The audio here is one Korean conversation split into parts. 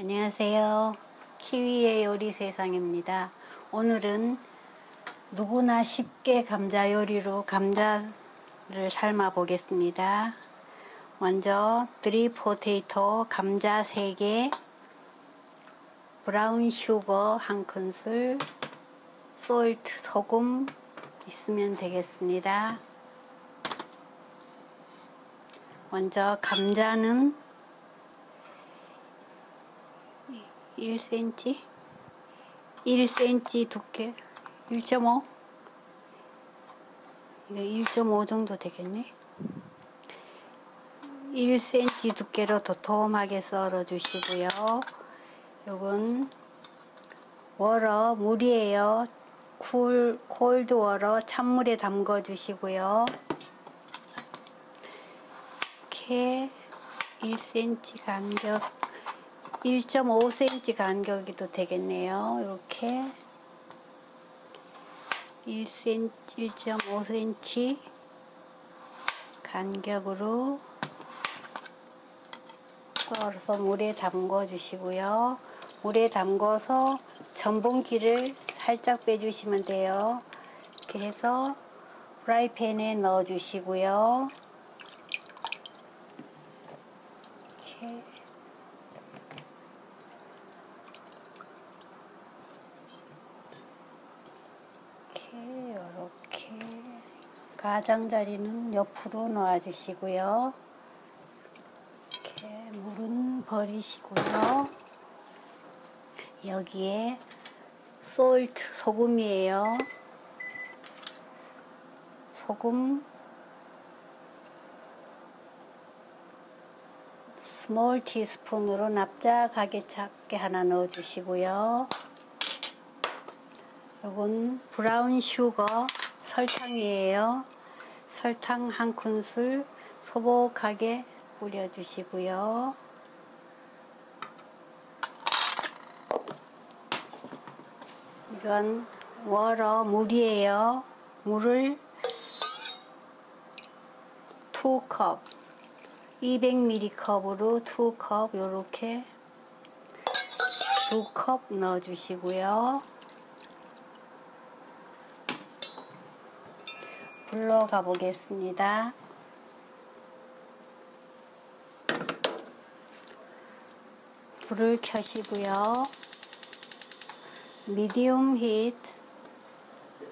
안녕하세요. 키위의 요리 세상입니다. 오늘은 누구나 쉽게 감자 요리로 감자를 삶아 보겠습니다. 먼저 드립 포테이토 감자 3개, 브라운 슈거 1큰술, 솔트 소금 있으면 되겠습니다. 먼저 감자는 1cm 1cm 두께? 1.5 이거 1.5 정도 되겠네? 1cm 두께로 도톰하게 썰어 주시고요. 요건 워러 물이에요. 쿨 콜드 워러 찬물에 담궈 주시고요. 이렇게 1cm 간격 1.5cm 간격이도 되겠네요. 이렇게 1cm, 1.5cm 간격으로 썰어서 물에 담궈 주시고요. 물에 담궈서 전분기를 살짝 빼주시면 돼요. 이렇게 해서 프라이팬에 넣어 주시고요. 이렇게 이렇게 이렇게 가장자리는 옆으로 놓아 주시고요. 이렇게 물은 버리시고요. 여기에 솔트 소금이에요. 소금 스몰 티스푼으로 납작하게 작게 하나 넣어 주시고요. 이건 브라운 슈거 설탕이에요. 설탕 한 큰술 소복하게 뿌려주시고요. 이건 워러 물이에요. 물을 2컵 200ml 컵으로 2컵 요렇게 2컵 넣어 주시고요. 불러 가 보겠습니다. 불을 켜시고요. 미디움 히트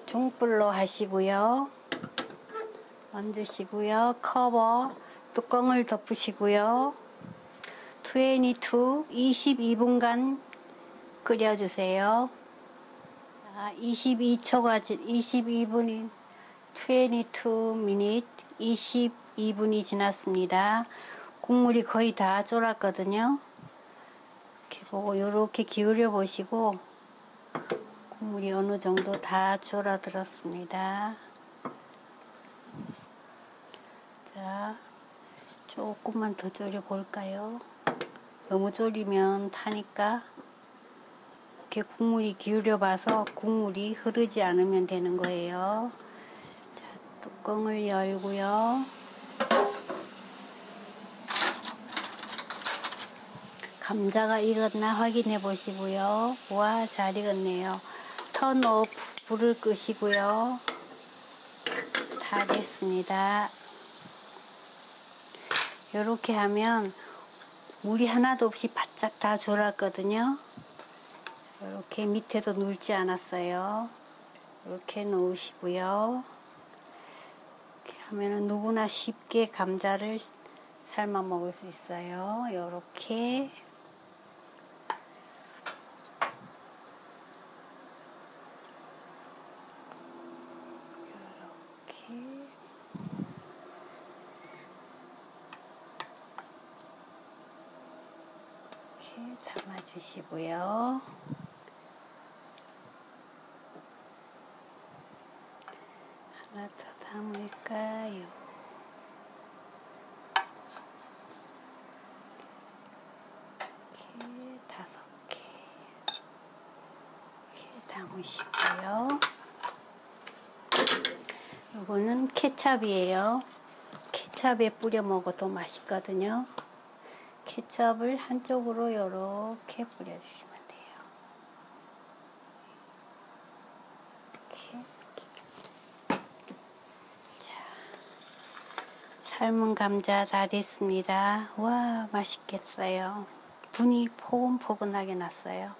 중불로 하시고요. 얹으시고요. 커버 뚜껑을 덮으시고요. 22 22분간 끓여주세요. 22초가 22분이 22 minute 22분이 지났습니다. 국물이 거의 다 졸았거든요. 이렇게 보고 이렇게 기울여 보시고 국물이 어느 정도 다 졸아들었습니다. 자, 조금만 더 졸여 볼까요? 너무 졸이면 타니까 이렇게 국물이 기울여 봐서 국물이 흐르지 않으면 되는 거예요. 뚜껑을 열고요. 감자가 익었나 확인해 보시고요. 와, 잘 익었네요. 턴 오프, 불을 끄시고요. 다 됐습니다. 이렇게 하면 물이 하나도 없이 바짝 다 졸았거든요. 이렇게 밑에도 눌지 않았어요. 이렇게 놓으시고요. 하면은 누구나 쉽게 감자를 삶아 먹을 수 있어요. 이렇게 담아 주시고요. 하나 더 담을까요? 이렇게 담으시고요. 이거는 케찹이에요. 케찹에 뿌려 먹어도 맛있거든요. 케첩을 한쪽으로 이렇게 뿌려주시면 돼요. 이렇게. 자, 삶은 감자 다 됐습니다. 와, 맛있겠어요. 분이 포근포근하게 났어요.